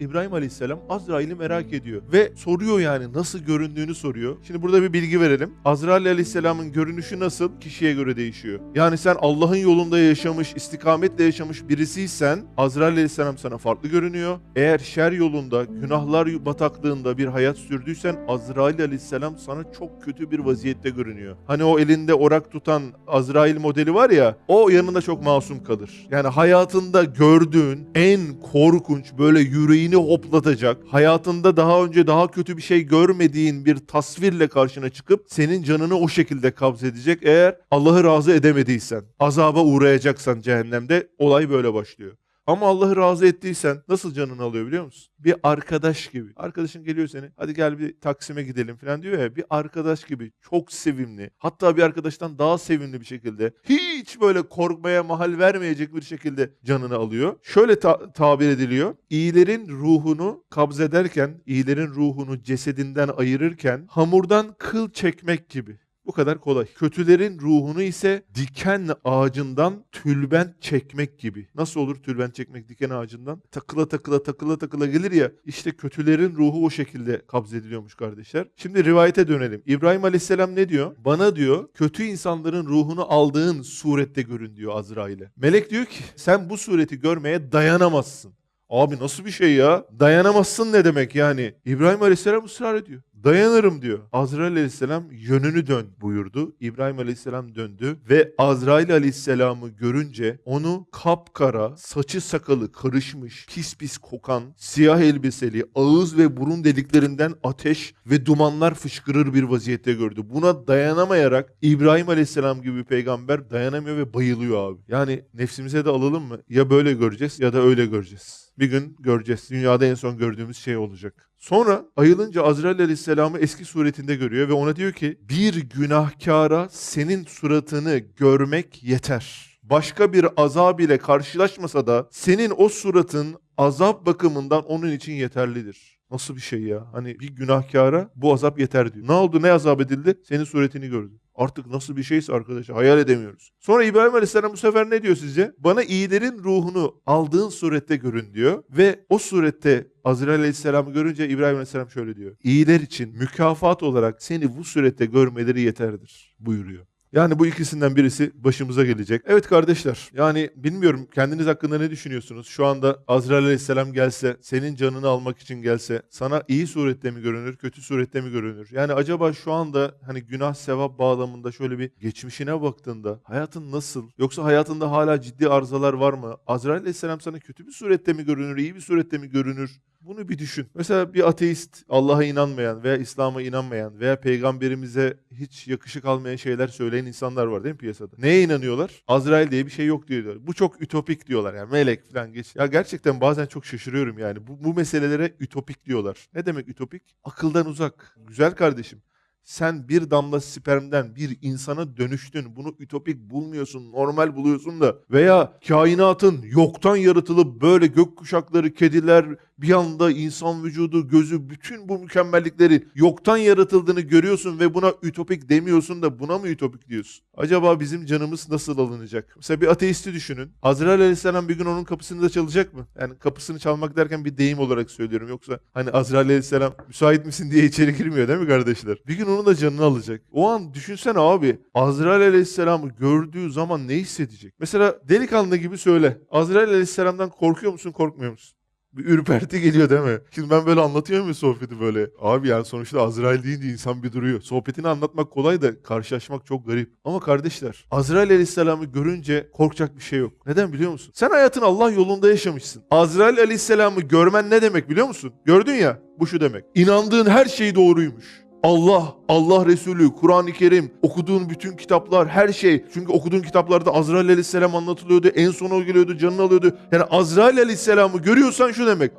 İbrahim Aleyhisselam Azrail'i merak ediyor ve soruyor yani nasıl göründüğünü soruyor. Şimdi burada bir bilgi verelim. Azrail Aleyhisselam'ın görünüşü nasıl kişiye göre değişiyor. Yani sen Allah'ın yolunda yaşamış, istikametle yaşamış birisiysen Azrail Aleyhisselam sana farklı görünüyor. Eğer şer yolunda, günahlar bataklığında bir hayat sürdüysen Azrail Aleyhisselam sana çok kötü bir vaziyette görünüyor. Hani o elinde orak tutan Azrail modeli var ya, o yanında çok masum kalır. Yani hayatında gördüğün en korkunç böyle yüreğini hoplatacak, hayatında daha önce daha kötü bir şey görmediğin bir tasvirle karşına çıkıp senin canını o şekilde kabzedecek eğer Allah'ı razı edemediysen, azaba uğrayacaksan cehennemde olay böyle başlıyor. Ama Allah'ı razı ettiysen nasıl canını alıyor biliyor musun? Bir arkadaş gibi. Arkadaşın geliyor seni hadi gel bir Taksim'e gidelim falan diyor ya bir arkadaş gibi çok sevimli. Hatta bir arkadaştan daha sevimli bir şekilde hiç böyle korkmaya mahal vermeyecek bir şekilde canını alıyor. Şöyle ta- tabir ediliyor. İyilerin ruhunu kabzederken, iyilerin ruhunu cesedinden ayırırken hamurdan kıl çekmek gibi. Bu kadar kolay. Kötülerin ruhunu ise diken ağacından tülbent çekmek gibi. Nasıl olur tülbent çekmek diken ağacından? Takıla takıla takıla takıla gelir ya. İşte kötülerin ruhu o şekilde kabzediliyormuş kardeşler. Şimdi rivayete dönelim. İbrahim Aleyhisselam ne diyor? Bana diyor kötü insanların ruhunu aldığın surette görün diyor Azrail'e. Melek diyor ki sen bu sureti görmeye dayanamazsın. Abi nasıl bir şey ya? Dayanamazsın ne demek yani? İbrahim Aleyhisselam ısrar ediyor. Dayanırım diyor. Azrail Aleyhisselam yönünü dön buyurdu. İbrahim Aleyhisselam döndü ve Azrail Aleyhisselam'ı görünce onu kapkara, saçı sakalı karışmış, pis pis kokan, siyah elbiseli, ağız ve burun deliklerinden ateş ve dumanlar fışkırır bir vaziyette gördü. Buna dayanamayarak İbrahim Aleyhisselam gibi peygamber dayanamıyor ve bayılıyor abi. Yani nefsimize de alalım mı? Ya böyle göreceğiz ya da öyle göreceğiz. Bir gün göreceğiz. Dünyada en son gördüğümüz şey olacak. Sonra ayılınca Azrail Aleyhisselam'ı eski suretinde görüyor ve ona diyor ki bir günahkara senin suratını görmek yeter. Başka bir azab ile karşılaşmasa da senin o suratın azap bakımından onun için yeterlidir. Nasıl bir şey ya? Hani bir günahkara bu azap yeter diyor. Ne oldu? Ne azap edildi? Senin suretini gördü. Artık nasıl bir şeyse arkadaşlar hayal edemiyoruz. Sonra İbrahim Aleyhisselam bu sefer ne diyor sizce? Bana iyilerin ruhunu aldığın surette görün diyor. Ve o surette Azrail Aleyhisselam'ı görünce İbrahim Aleyhisselam şöyle diyor. İyiler için mükafat olarak seni bu surette görmeleri yeterdir buyuruyor. Yani bu ikisinden birisi başımıza gelecek. Evet kardeşler yani bilmiyorum kendiniz hakkında ne düşünüyorsunuz? Şu anda Azrail Aleyhisselam gelse, senin canını almak için gelse sana iyi surette mi görünür, kötü surette mi görünür? Yani acaba şu anda hani günah sevap bağlamında şöyle bir geçmişine baktığında hayatın nasıl? Yoksa hayatında hala ciddi arızalar var mı? Azrail Aleyhisselam sana kötü bir surette mi görünür, iyi bir surette mi görünür? Bunu bir düşün. Mesela bir ateist, Allah'a inanmayan veya İslam'a inanmayan veya peygamberimize hiç yakışık almayan şeyler söyleyen insanlar var değil mi piyasada? Neye inanıyorlar? Azrail diye bir şey yok diyorlar. Bu çok ütopik diyorlar yani melek falan geç. Ya gerçekten bazen çok şaşırıyorum yani. Bu, bu meselelere ütopik diyorlar. Ne demek ütopik? Akıldan uzak. Güzel kardeşim. Sen bir damla spermden bir insana dönüştün. Bunu ütopik bulmuyorsun, normal buluyorsun da. Veya kainatın yoktan yaratılıp böyle gökkuşakları, kediler, bir anda insan vücudu, gözü, bütün bu mükemmellikleri yoktan yaratıldığını görüyorsun ve buna ütopik demiyorsun da buna mı ütopik diyorsun? Acaba bizim canımız nasıl alınacak? Mesela bir ateisti düşünün. Azrail Aleyhisselam bir gün onun kapısını da çalacak mı? Yani kapısını çalmak derken bir deyim olarak söylüyorum. Yoksa hani Azrail Aleyhisselam müsait misin diye içeri girmiyor değil mi kardeşler? Bir gün onun da canını alacak. O an düşünsene abi. Azrail Aleyhisselam'ı gördüğü zaman ne hissedecek? Mesela delikanlı gibi söyle. Azrail Aleyhisselam'dan korkuyor musun, korkmuyor musun? Bir ürperti geliyor değil mi? Şimdi ben böyle anlatıyorum ya sohbeti böyle. Abi yani sonuçta Azrail deyince insan bir duruyor. Sohbetini anlatmak kolay da karşılaşmak çok garip. Ama kardeşler Azrail Aleyhisselam'ı görünce korkacak bir şey yok. Neden biliyor musun? Sen hayatın Allah yolunda yaşamışsın. Azrail Aleyhisselam'ı görmen ne demek biliyor musun? Gördün ya bu şu demek. İnandığın her şey doğruymuş. Allah, Allah Resulü, Kur'an-ı Kerim, okuduğun bütün kitaplar, her şey. Çünkü okuduğun kitaplarda Azrail Aleyhisselam anlatılıyordu. En son o geliyordu, canını alıyordu. Yani Azrail Aleyhisselam'ı görüyorsan şu demek.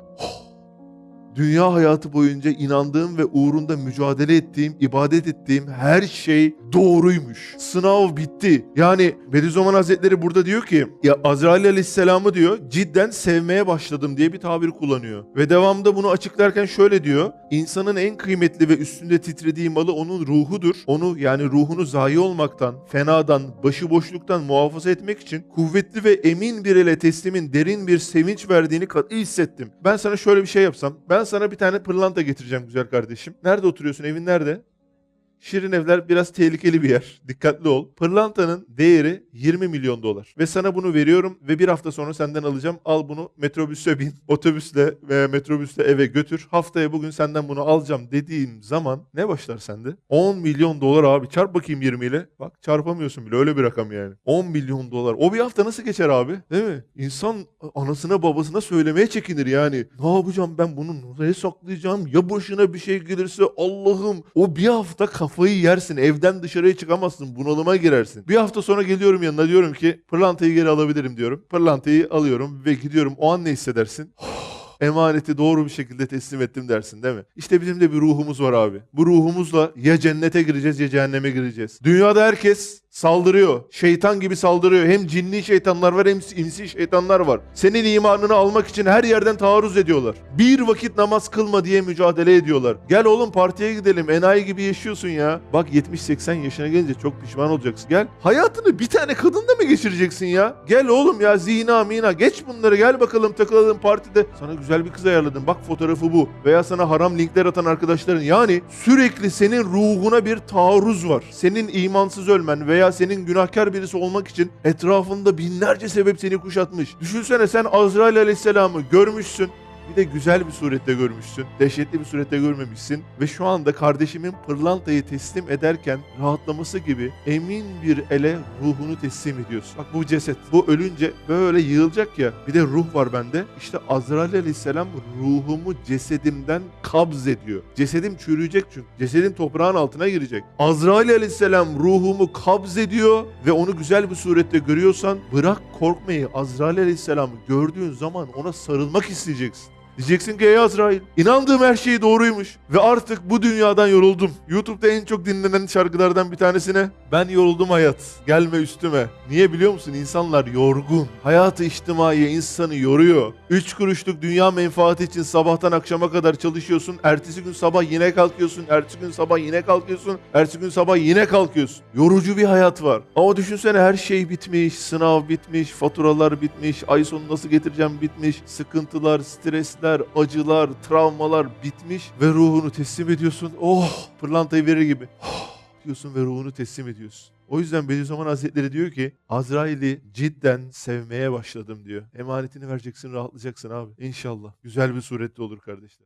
"Oh, dünya hayatı boyunca inandığım ve uğrunda mücadele ettiğim, ibadet ettiğim her şey doğruymuş. Sınav bitti. Yani Bediüzzaman Hazretleri burada diyor ki ya Azrail Aleyhisselam'ı diyor cidden sevmeye başladım diye bir tabir kullanıyor. Ve devamında bunu açıklarken şöyle diyor. İnsanın en kıymetli ve üstünde titrediği malı onun ruhudur. Onu yani ruhunu zayi olmaktan, fenadan, başıboşluktan muhafaza etmek için kuvvetli ve emin bir ele teslimin derin bir sevinç verdiğini kat'i hissettim. Ben sana şöyle bir şey yapsam. Ben sana bir tane pırlanta getireceğim güzel kardeşim. Nerede oturuyorsun? Evin nerede? Şirin evler biraz tehlikeli bir yer. Dikkatli ol. Pırlantanın değeri 20 milyon dolar. Ve sana bunu veriyorum ve bir hafta sonra senden alacağım. Al bunu metrobüse bin, otobüsle veya metrobüsle eve götür. Haftaya bugün senden bunu alacağım dediğim zaman ne başlar sende? 10 milyon dolar abi. Çarp bakayım 20 ile. Bak çarpamıyorsun bile öyle bir rakam yani. 10 milyon dolar. O bir hafta nasıl geçer abi? Değil mi? İnsan anasına babasına söylemeye çekinir yani. Ne yapacağım ben bunu nereye saklayacağım? Ya başına bir şey gelirse Allah'ım o bir hafta kafayı yersin. Evden dışarıya çıkamazsın. Bunalıma girersin. Bir hafta sonra geliyorum yanına diyorum ki pırlantayı geri alabilirim diyorum. Pırlantayı alıyorum ve gidiyorum. O an ne hissedersin? emaneti doğru bir şekilde teslim ettim dersin değil mi? İşte bizim de bir ruhumuz var abi. Bu ruhumuzla ya cennete gireceğiz ya cehenneme gireceğiz. Dünyada herkes saldırıyor. Şeytan gibi saldırıyor. Hem cinli şeytanlar var hem insi şeytanlar var. Senin imanını almak için her yerden taarruz ediyorlar. Bir vakit namaz kılma diye mücadele ediyorlar. Gel oğlum partiye gidelim. Enayi gibi yaşıyorsun ya. Bak 70-80 yaşına gelince çok pişman olacaksın. Gel. Hayatını bir tane kadınla mı geçireceksin ya? Gel oğlum ya zina mina. Geç bunları gel bakalım takılalım partide. Sana güzel bir kız ayarladım. Bak fotoğrafı bu. Veya sana haram linkler atan arkadaşların. Yani sürekli senin ruhuna bir taarruz var. Senin imansız ölmen veya senin günahkar birisi olmak için etrafında binlerce sebep seni kuşatmış. Düşünsene sen Azrail Aleyhisselam'ı görmüşsün. Bir de güzel bir surette görmüşsün. Dehşetli bir surette görmemişsin. Ve şu anda kardeşimin pırlantayı teslim ederken rahatlaması gibi emin bir ele ruhunu teslim ediyorsun. Bak bu ceset. Bu ölünce böyle yığılacak ya. Bir de ruh var bende. İşte Azrail Aleyhisselam ruhumu cesedimden kabz ediyor. Cesedim çürüyecek çünkü. Cesedim toprağın altına girecek. Azrail Aleyhisselam ruhumu kabz ediyor ve onu güzel bir surette görüyorsan bırak korkmayı. Azrail Aleyhisselam'ı gördüğün zaman ona sarılmak isteyeceksin. Diyeceksin ki ey Azrail inandığım her şey doğruymuş ve artık bu dünyadan yoruldum. YouTube'da en çok dinlenen şarkılardan bir tanesine ben yoruldum hayat gelme üstüme. Niye biliyor musun? İnsanlar yorgun. Hayatı içtimai insanı yoruyor. Üç kuruşluk dünya menfaati için sabahtan akşama kadar çalışıyorsun. Ertesi gün sabah yine kalkıyorsun. Ertesi gün sabah yine kalkıyorsun. Ertesi gün sabah yine kalkıyorsun. Yorucu bir hayat var. Ama düşünsene her şey bitmiş. Sınav bitmiş. Faturalar bitmiş. Ay sonu nasıl getireceğim bitmiş. Sıkıntılar, stresler, acılar, travmalar bitmiş. Ve ruhunu teslim ediyorsun. Oh pırlantayı verir gibi. Oh diyorsun ve ruhunu teslim ediyorsun. O yüzden Bediüzzaman Hazretleri diyor ki Azrail'i cidden sevmeye başladım diyor. Emanetini vereceksin rahatlayacaksın abi. İnşallah. Güzel bir surette olur kardeşler.